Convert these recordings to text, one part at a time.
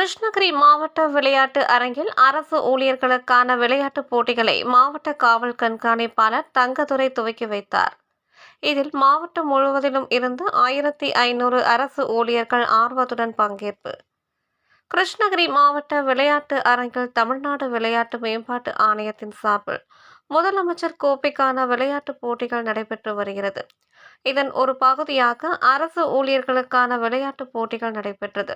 கிருஷ்ணகிரி மாவட்ட விளையாட்டு அரங்கில் அரசு ஊழியர்களுக்கான விளையாட்டுப் போட்டிகளை மாவட்ட காவல் கண்காணிப்பாளர் தங்கதுரை துவக்கி வைத்தார். இதில் மாவட்டம் முழுவதிலும் இருந்து ஆயிரத்தி ஐநூறு அரசு ஊழியர்கள் ஆர்வத்துடன் பங்கேற்பு. கிருஷ்ணகிரி மாவட்ட விளையாட்டு அரங்கில் தமிழ்நாடு விளையாட்டு மேம்பாட்டு ஆணையத்தின் சார்பில் முதலமைச்சர் கோப்பைக்கான விளையாட்டுப் போட்டிகள் நடைபெற்று வருகிறது. இதன் ஒரு பகுதியாக அரசு ஊழியர்களுக்கான விளையாட்டுப் போட்டிகள் நடைபெற்றது.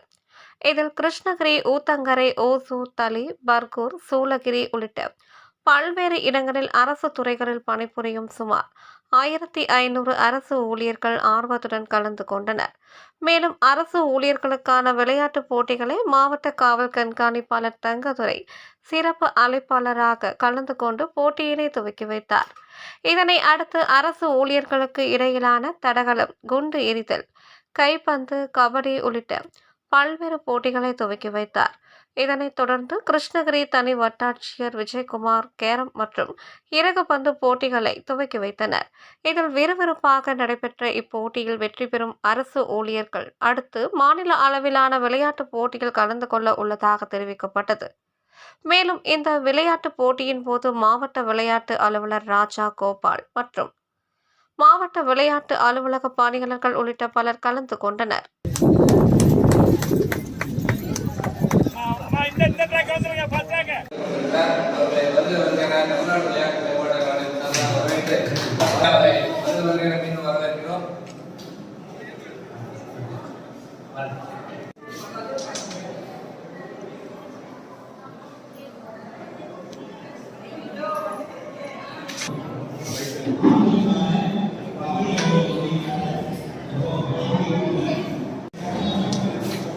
இதில் கிருஷ்ணகிரி ஊத்தங்கரை ஓசூர் தளி பர்கூர் சூளகிரி உள்ளிட்ட பல்வேறு இடங்களில் அரசு துறைகளில் பணிபுரியும் சுமார் ஆயிரத்தி ஐநூறு அரசு ஊழியர்கள் ஆர்வத்துடன் கலந்து கொண்டனர். மேலும் அரசு ஊழியர்களுக்கான விளையாட்டுப் போட்டிகளை மாவட்ட காவல் கண்காணிப்பாளர் தங்கதுரை சிறப்பு அழைப்பாளராக கலந்து கொண்டு போட்டியினை துவக்கி வைத்தார். இதனை அடுத்து அரசு ஊழியர்களுக்கு இடையிலான தடகளம் குண்டு எரிதல் கைப்பந்து கபடி உள்ளிட்ட பல்வேறு போட்டிகளை துவக்கி வைத்தார். இதனைத் தொடர்ந்து கிருஷ்ணகிரி தனி வட்டாட்சியர் விஜயகுமார் கேரம் மற்றும் இறகுபந்து போட்டிகளை துவக்கி வைத்தனர். இதில் விறுவிறுப்பாக நடைபெற்ற இப்போட்டியில் வெற்றி பெறும் அரசு ஊழியர்கள் அடுத்து மாநில அளவிலான விளையாட்டுப் போட்டியில் கலந்து கொள்ள உள்ளதாக தெரிவிக்கப்பட்டது. மேலும் இந்த விளையாட்டுப் போட்டியின் போது மாவட்ட விளையாட்டு அலுவலர் ராஜா கோபால் மற்றும் மாவட்ட விளையாட்டு அலுவலக பணியாளர்கள் உள்ளிட்ட பலர் கலந்து கொண்டனர். இந்த இந்த ட்ராக் வந்துருங்க பார்த்தாங்க அவர்களை வந்து